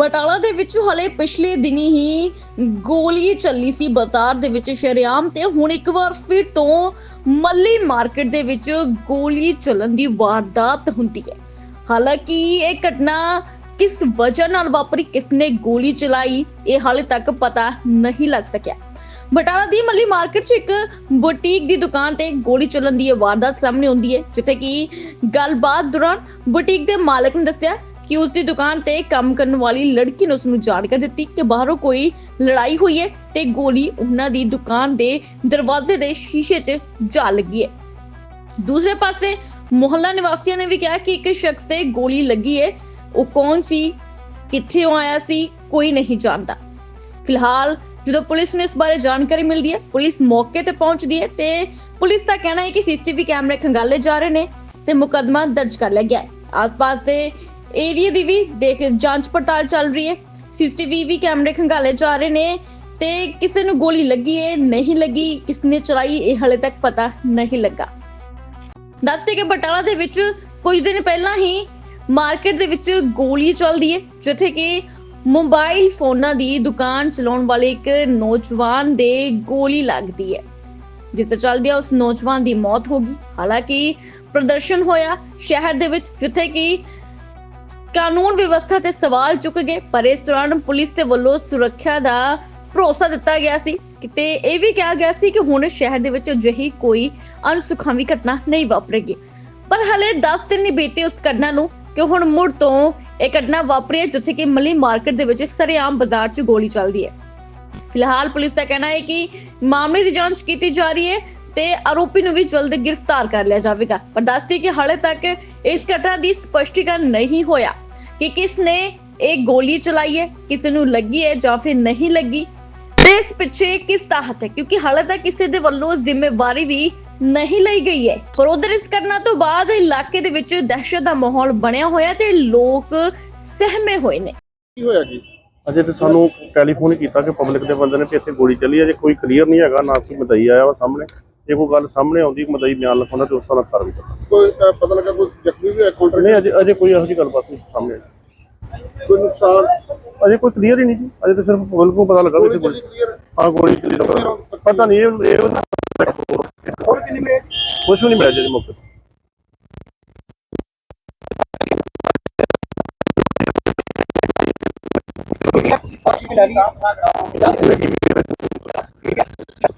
ਬਟਾਲਾ ਦੇ ਵਿੱਚ ਹਲੇ ਪਿਛਲੇ ਦਿਨੀ ਹੀ ਗੋਲੀ ਚੱਲੀ ਸੀ ਬਜ਼ਾਰ ਦੇ ਵਿੱਚ ਸ਼ਰੇਆਮ ਤੇ ਹੁਣ ਇੱਕ ਵਾਰ ਫਿਰ ਤੋਂ ਮੱਲੀ ਮਾਰਕੀਟ ਦੇ ਵਿੱਚ ਗੋਲੀ ਚੱਲਣ ਦੀ ਵਾਰਦਾਤ ਹੁੰਦੀ ਹੈ। ਹਾਲਾਂਕਿ ਇਹ ਘਟਨਾ ਕਿਸ ਵਜ੍ਹਾ ਨਾਲ ਵਾਪਰੀ, ਕਿਸਨੇ ਗੋਲੀ ਚਲਾਈ, ਇਹ ਹਾਲੇ ਤੱਕ ਪਤਾ ਨਹੀਂ ਲੱਗ ਸਕਿਆ। ਬਟਾਲਾ ਦੀ ਮੱਲੀ ਮਾਰਕੀਟ 'ਚ ਇੱਕ ਬੁਟੀਕ ਦੀ ਦੁਕਾਨ ਤੇ ਗੋਲੀ ਚੱਲਣ ਦੀ ਵਾਰਦਾਤ ਸਾਹਮਣੇ ਆਉਂਦੀ ਹੈ, ਜਿੱਥੇ ਕਿ ਗੱਲਬਾਤ ਦੌਰਾਨ ਬੁਟੀਕ ਦੇ ਮਾਲਕ ਨੇ ਦੱਸਿਆ ਕਿ ਉਸ ਦੀ ਦੁਕਾਨ ਤੇ ਕੰਮ ਕਰਨ ਵਾਲੀ ਲੜਕੀ ਨੇ ਉਸ ਨੂੰ ਜਾਣਕਾਰੀ ਦਿੱਤੀ ਕਿ ਬਾਹਰੋਂ ਕੋਈ ਲੜਾਈ ਹੋਈ ਹੈ ਤੇ ਗੋਲੀ ਉਹਨਾਂ ਦੀ ਦੁਕਾਨ ਦੇ ਦਰਵਾਜ਼ੇ ਦੇ ਸ਼ੀਸ਼ੇ 'ਚ ਜਾ ਲੱਗੀ ਹੈ। ਦੂਸਰੇ ਪਾਸੇ ਮੁਹੱਲਾ ਨਿਵਾਸੀਆਂ ਨੇ ਵੀ ਕਿਹਾ ਕਿ ਇੱਕ ਸ਼ਖਸ ਤੇ ਗੋਲੀ ਲੱਗੀ ਹੈ। ਉਹ ਕੌਣ ਸੀ? ਕਿੱਥੇ ਆਇਆ ਸੀ? ਕੋਈ ਨਹੀਂ ਜਾਣਦਾ। ਫਿਲਹਾਲ ਜਦੋਂ ਪੁਲਿਸ ਨੂੰ ਇਸ ਬਾਰੇ ਜਾਣਕਾਰੀ ਮਿਲਦੀ ਹੈ, ਪੁਲਿਸ ਮੌਕੇ ਤੇ ਪਹੁੰਚਦੀ ਹੈ ਤੇ ਪੁਲਿਸ ਦਾ ਕਹਿਣਾ ਹੈ ਕਿ ਸੀਸੀਟੀਵੀ ਕੈਮਰੇ ਖੰਗਾਲੇ ਜਾ ਰਹੇ ਨੇ ਤੇ ਮੁਕੱਦਮਾ ਦਰਜ ਕਰ ਲਿਆ ਗਿਆ ਹੈ। ਆਸ-ਪਾਸ ਦੇ ਏਰੀਆ ਦੀ ਵੀ ਦੇਖ, ਜਾਂਚ ਪੜਤਾਲ ਚੱਲ ਰਹੀ ਹੈ। ਸੀਸੀਟੀਵੀ ਵੀ ਕੈਮਰੇ ਖੰਗਾਲੇ ਜਾ ਰਹੇ ਨੇ ਤੇ ਕਿਸੇ ਨੂੰ ਗੋਲੀ ਲੱਗੀ ਹੈ, ਨਹੀਂ ਲੱਗੀ, ਕਿਸਨੇ ਚਲਾਈ, ਇਹ ਹਲੇ ਤੱਕ ਪਤਾ ਨਹੀਂ ਲੱਗਾ। ਦੱਸਦੇ ਕਿ ਬਟਾਲਾ ਦੇ ਵਿੱਚ ਕੁਝ ਦਿਨ ਪਹਿਲਾਂ ਹੀ ਮਾਰਕੀਟ ਦੇ ਵਿੱਚ ਗੋਲੀ ਚੱਲਦੀ ਹੈ, ਜਿੱਥੇ ਕਿ ਮੋਬਾਈਲ ਫੋਨਾਂ ਦੀ ਦੁਕਾਨ ਚਲਾਉਣ ਵਾਲੇ ਇੱਕ ਨੌਜਵਾਨ ਦੇ ਗੋਲੀ ਲੱਗਦੀ ਹੈ। ਜਿਸ ਦੇ ਚੱਲਦਿਆਂ ਉਸ ਨੌਜਵਾਨ ਦੀ ਮੌਤ ਹੋ ਗਈ। ਹਾਲਾਂਕਿ ਪ੍ਰਦਰਸ਼ਨ ਹੋਇਆ ਸ਼ਹਿਰ ਦੇ ਵਿੱਚ, ਜਿੱਥੇ ਕਿ ਕਾਨੂੰਨ ਵਿਵਸਥਾ ਤੇ ਸਵਾਲ ਚੁੱਕ ਗਏ, ਪਰ ਇਸ ਦੌਰਾਨ ਪੁਲਿਸ ਦੇ ਵੱਲੋਂ ਸੁਰੱਖਿਆ ਦਾ ਭਰੋਸਾ ਦਿੱਤਾ ਗਿਆ ਸੀ। ਕਿਤੇ ਇਹ ਵੀ ਕਿਹਾ ਗਿਆ ਸੀ ਕਿ ਹੁਣ ਸ਼ਹਿਰ ਦੇ ਵਿੱਚ ਅਜਿਹੀ ਕੋਈ ਅਣਸੁਖਾਵੀ ਘਟਨਾ ਨਹੀਂ ਵਾਪਰੇਗੀ। ਪਰ ਹਲੇ 10 ਦਿਨ ਨਹੀਂ ਬੀਤੇ ਉਸ ਘਟਨਾ ਨੂੰ ਕਿ ਹੁਣ ਮੁੜ ਤੋਂ ਇਹ ਘਟਨਾ ਵਾਪਰੀ ਹੈ, ਜਿੱਥੇ ਕਿ ਮਲੀ ਮਾਰਕੀਟ ਦੇ ਵਿੱਚ ਸਰੇਆਮ ਬਾਜ਼ਾਰ 'ਚ ਗੋਲੀ ਚੱਲਦੀ ਹੈ। ਫਿਲਹਾਲ ਪੁਲਿਸ ਦਾ ਕਹਿਣਾ ਹੈ ਕਿ ਮਾਮਲੇ ਦੀ ਜਾਂਚ ਕੀਤੀ ਜਾ ਰਹੀ ਹੈ ਤੇ ਆਰੋਪੀ ਨੂੰ ਵੀ ਜਲਦ ਗ੍ਰਿਫਤਾਰ ਕਰ ਲਿਆ ਜਾਵੇਗਾ। ਪਰ ਦੱਸਦੀ ਕਿ ਹਾਲੇ ਤੱਕ ਇਸ ਘਟਨਾ ਦੀ ਸਪਸ਼ਟੀਕਰਨ ਨਹੀਂ ਹੋਇਆ। ਕਿ ਕਿਸ ਨੇ ਇਹ ਗੋਲੀ ਚਲਾਈ ਹੈ ਕਿਸੇ ਨੂੰ ਲੱਗੀ ਹੈ ਜਾਂ ਫਿਰ ਨਹੀਂ ਲੱਗੀ? ਤੇ ਇਸ ਪਿੱਛੇ ਕਿਸ ਦਾ ਹੱਥ ਹੈ? ਕਿਉਂਕਿ ਹਾਲੇ ਤੱਕ ਕਿਸੇ ਦੇ ਵੱਲੋਂ ਜ਼ਿੰਮੇਵਾਰੀ ਵੀ ਨਹੀਂ ਲਈ ਗਈ ਹੈ। ਪਰ ਉਧਰ ਇਸ ਘਟਨਾ ਤੋਂ ਬਾਅਦ ਇਲਾਕੇ ਦੇ ਵਿੱਚ ਦਹਿਸ਼ਤ ਦਾ ਮਾਹੌਲ ਬਣਿਆ ਹੋਇਆ ਤੇ ਲੋਕ ਸਹਿਮੇ ਹੋਏ ਨੇ। ਕੀ ਹੋਇਆ ਜੀ? ਅਜੇ ਤੇ ਸਾਨੂੰ ਟੈਲੀਫੋਨ ਕੀਤਾ ਕਿ ਪਬਲਿਕ ਦੇ ਬੰਦੇ ਨੇ ਕਿ ਇੱਥੇ ਗੋਲੀ ਚੱਲੀ ਹੈ। ਜੇ ਕੋਈ ਕਲੀਅਰ ਨਹੀਂ ਹੈਗਾ ਨਾ ਕੋਈ ਮਦਈ ਆਇਆ ਵਾ ਸਾਹਮਣੇ। ਜੇ ਕੋਈ ਗੱਲ ਸਾਹਮਣੇ ਆਉਂਦੀ ਮਦਈ ਬਿਆਨ ਲਿਖਾਉਂਦਾ ਤੇ ਉਸ ਤਰ੍ਹਾਂ ਕਾਰਵਾਈ ਕਰਦਾ। ਕੋਈ ਅਹ, ਪਤਾ ਲੱਗਾ ਕੋਈ ਜ਼ਖਮੀ ਵੀ ਹੈ ਨਹੀਂ ਅਜੇ ਅਜੇ ਕੋਈ ਇਹੋ ਜਿਹੀ ਗੱਲਬਾਤ ਨਹੀਂ ਸਾਹਮਣੇ ਆਈ। ਕੋਈ ਨੁਕਸਾਨ? ਅਜੇ ਕੋਈ ਕਲੀਅਰ ਹੀ ਨਹੀਂ ਜੀ। ਅਜੇ ਤੇ ਸਿਰਫ ਪਬਲਿਕ ਨੂੰ ਪਤਾ ਲੱਗਾ ਕਿ ਇੱਥੇ ਕੋਈ ਗੋਲੀ ਕਲੀਅਰ ਹਾਂ ਗੋਲੀ ਚੱਲੀ ਦਾ ਪਤਾ- ਪਤਾ ਨਹੀਂ ਇਹ ਇਹ ਹੋਰ ਕਿੰਨੀ ਮਿਲੇ? ਕੁਝ ਵੀ ਨਹੀਂ ਮਿਲਿਆ ਜੀ ਮੌਕੇ ਤੇ।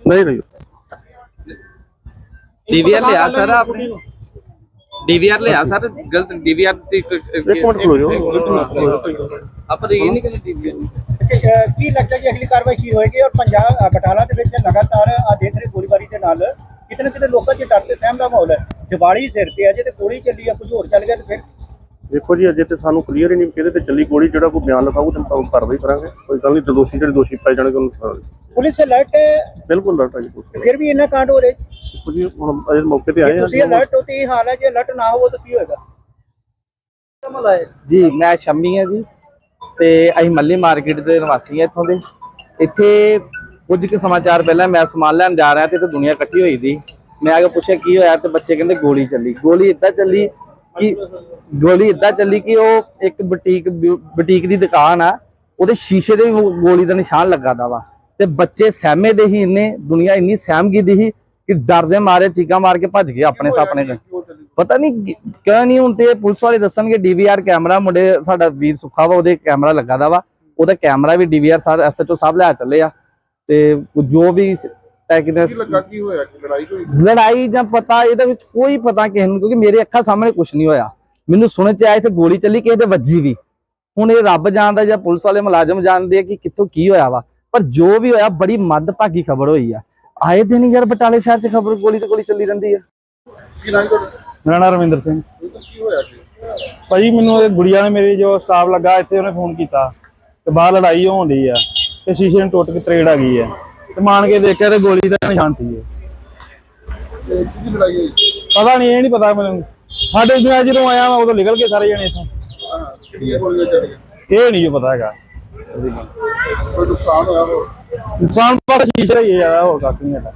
ਨਹੀਂ ਨਹੀਂ। ਡੀਵੀਆਰ ਲਿਆ ਸਰ ਆਪਨੇ? ਡੀਵੀਆਰ ਲਿਆ ਸਰ ਗਲਤ ਡੀਵੀਆਰ ਇੱਕ ਮਿੰਟ ਖਲੋ ਜਾਓ। ਆਪਾਂ ਇਹ ਨਹੀਂ ਕਿ ਡੀਵੀਆਰ ਕੀ ਲੱਗਦਾ ਕਿ ਅਗਲੀ ਕਾਰਵਾਈ ਕੀ ਹੋਏਗੀ? ਔਰ ਪੰਜਾਬ ਬਟਾਲਾ ਦੇ ਵਿੱਚ ਲਗਾਤਾਰ ਆ ਦੇਖ ਰਹੇ ਗੋਲੀਬਾਰੀ ਦੇ ਨਾਲ ਕਿਤੇ ਨਾ ਕਿਤੇ ਲੋਕਾਂ 'ਚ ਡਰ ਤੇ ਸਹਿਮ ਦਾ ਮਾਹੌਲ ਹੈ। ਦੀਵਾਲੀ ਸਿਰ ਤੇ ਅਜੇ ਤੇ ਗੋਲੀ ਚੱਲੀ ਆ ਕੁਝ ਹੋਰ ਚੱਲ ਗਿਆ ਤੇ ਫਿਰ ਦੇਖੋ ਜੀ ਅਜੇ ਤੇ ਸਾਨੂੰ ਕਲੀਅਰ ਹੀ ਨਹੀਂ ਕਿਹਦੇ ਤੇ ਚੱਲੀ ਗੋਲੀ ਜਿਹੜਾ ਕੋਈ ਬਿਆਨ ਲਿਖਾਊ ਤੇ ਆਪਾਂ ਕਾਰਵਾਈ ਕਰਾਂਗੇ। ਕੋਈ ਗੱਲ ਨਹੀਂ ਦੋਸ਼ੀ ਜਿਹੜੇ ਦੋਸ਼ੀ ਪਾਏ ਜਾਣਗੇ ਉਹਨੂੰ। ਪੁਲਿਸ ਅਲਰਟ ਹੈ? ਬਿਲਕੁਲ ਲੜਤਾ ਜੀ ਕੋਈ ਫਿਰ ਵੀ ਇੰਨਾ ਕਾਂਡ ਹੋ ਰਿਹਾ ਦੇਖੋ ਜੀ ਹੁਣ ਅਜੇ ਮੌਕੇ ਤੇ ਆਏ ਹਾਂ ਤੁਸੀਂ ਅਲਰਟ ਹੋ ਤੇ ਇਹ ਹਾਲ ਹੈ ਜੇ ਅਲਰਟ ਨਾ ਹੋ ਤਾਂ ਕੀ ਹੋਏਗਾ? ਜੀ ਮੈਂ ਸ਼ੰਮੀ ਹਾਂ ਜੀ ਤੇ ਅਸੀਂ ਮੱਲੀ ਮਾਰਕੀਟ ਦੇ ਨਿਵਾਸੀ ਹਾਂ ਇੱਥੋਂ ਦੇ। ਇੱਥੇ ਕੁਝ ਕੁ ਸਮਾਚਾਰ ਪਹਿਲਾਂ ਮੈਂ ਸਮਾਨ ਲੈਣ ਜਾ ਰਿਹਾ ਤੇ ਇੱਥੇ ਦੁਨੀਆ ਇਕੱਠੀ ਹੋਈ ਦੀ। ਮੈਂ ਆ ਕੇ ਪੁੱਛਿਆ ਕੀ ਹੋਇਆ? ਤੇ ਬੱਚੇ ਕਹਿੰਦੇ ਗੋਲੀ ਚੱਲੀ। ਗੋਲੀ ਇੱਦਾਂ ਚੱਲੀ ਕਿ ਗੋਲੀ ਇੱਦਾਂ ਚੱਲੀ ਕਿ ਉਹ ਇੱਕ ਬੁਟੀਕ ਬੁਟੀਕ ਦੀ ਦੁਕਾਨ ਆ, ਉਹਦੇ ਸ਼ੀਸ਼ੇ ਦੇ ਵੀ ਗੋਲੀ ਦਾ ਨਿਸ਼ਾਨ ਲੱਗਾ ਦਾ ਵਾ। ਤੇ ਬੱਚੇ ਸਹਿਮੇ ਦੇ ਹੀ ਇੰਨੇ, ਦੁਨੀਆ ਇੰਨੀ ਸਹਿਮ ਗਈ ਦੀ ਸੀ ਕਿ ਡਰ ਦੇ ਮਾਰੇ ਚੀਕਾਂ ਮਾਰ ਕੇ ਭੱਜ ਗਏ ਆਪਣੇ ਸਾਹਮਣੇ ਪਤਾ ਨਹੀਂ ਕਿ- ਕਿਉਂ ਨਹੀਂ ਹੁਣ ਤੇ ਪੁਲਿਸ ਵਾਲੇ ਦੱਸਣਗੇ ਡੀਵੀਆਰ ਕੈਮਰਾ, ਮੁੰਡੇ ਸਾਡਾ ਵੀਰ ਸੁੱਖਾ ਵਾ, ਉਹਦੇ ਕੈਮਰਾ ਲੱਗਾ ਦਾ ਵਾ। ਉਹਦਾ ਕੈਮਰਾ ਵੀ ਡੀਵੀਆਰ ਸਰ ਐਸਐਚਓ ਸਾਹਿਬ ਲੈ ਚੱਲੇ ਆ। ਤੇ ਜੋ ਵੀ ਟੈਕਨੀਕਲ ਕੀ ਲੱਗਾ ਕੀ ਹੋਇਆ? ਕਿ ਲੜਾਈ ਹੋਈ? ਲੜਾਈ ਜਾਂ ਪਤਾ ਇਹਦੇ ਵਿੱਚ ਕੋਈ ਪਤਾ ਕਿਸੇ ਨੂੰ ਕਿਉਂਕਿ ਮੇਰੇ ਅੱਖਾਂ ਸਾਹਮਣੇ ਕੁਝ ਨਹੀਂ ਹੋਇਆ। ਮੈਨੂੰ ਸੁਣਨ ਚ ਆਇਆ ਇੱਥੇ ਗੋਲੀ ਚੱਲੀ ਕਿਸੇ ਦੇ ਵੱਜੀ ਵੀ। ਹੁਣ ਇਹ ਰੱਬ ਜਾਣਦਾ ਜਾਂ ਪੁਲਿਸ ਵਾਲੇ ਮੁਲਾਜ਼ਮ ਜਾਣਦੇ ਆ ਕਿ ਕਿੱਥੋਂ ਕੀ ਹੋਇਆ ਵਾ। ਪਰ ਜੋ ਵੀ ਹੋਇਆ ਬੜੀ ਮੱਦਭਾਗੀ ਖਬਰ ਹੋਈ ਆ। ਆਏ ਦਿਨ ਯਾਰ ਬਟਾਲੇ ਸ਼ਹਿਰ 'ਚ ਖਬਰ ਗੋਲੀ ਤੇ ਗੋਲੀ ਚੱਲੀ ਰਹਿੰਦੀ ਆ। ਕੀ ਨਾਮ ਤੁਹਾਡਾ? ਮੇਰਾ ਨਾਮ ਰਵਿੰਦਰ ਸਿੰਘ। ਕੀ ਹੋਇਆ ਜੀ? ਭਾਜੀ ਮੈਨੂੰ ਇਹ ਗੁੜੀਆ ਨੇ ਮੇਰੀ ਜੋ ਸਟਾਫ ਲੱਗਾ ਇੱਥੇ ਉਹਨੇ ਫੋਨ ਕੀਤਾ। ਤੇ ਬਾਹਰ ਲੜਾਈ ਹੋਣ ਡਈ ਆ ਤੇ ਸ਼ੀਸ਼ੇ ਨੂੰ ਟੁੱਟ ਕੇ ਤਰੇੜ ਆ ਗਈ ਆ। ਤੇ ਮਾਨ ਕੇ ਦੇਖਿਆ ਤੇ ਗੋਲੀ ਦਾ ਨਿਸ਼ਾਨ ਸੀ ਇਹ। ਤੇ ਕੀ ਲੜਾਈ ਹੋਈ ਪਤਾ ਨਹੀਂ ਇਹ ਨਹੀਂ ਪਤਾ ਮੈਨੂੰ। ਸਾਡੇ ਜਿਹਾ ਜਦੋਂ ਆਇਆ ਮੈਂ ਉਦੋਂ ਨਿਕਲ ਕੇ ਸਾਰੇ ਜਣੇ ਇੱਥੋਂ। ਹਾਂ ਇਹ ਨਹੀਂ ਜੋ ਪਤਾ ਹੈਗਾ। ਕੋਈ ਨੁਕਸਾਨ ਹੋਇਆ ਹੋਰ? ਇਨਸਾਨ ਪਰ ਸ਼ੀਸ਼ਾ ਹੀ ਹੈ ਯਾਰ ਹੋਰ ਕੱਖ ਨਹੀਂ ਹੈਗਾ।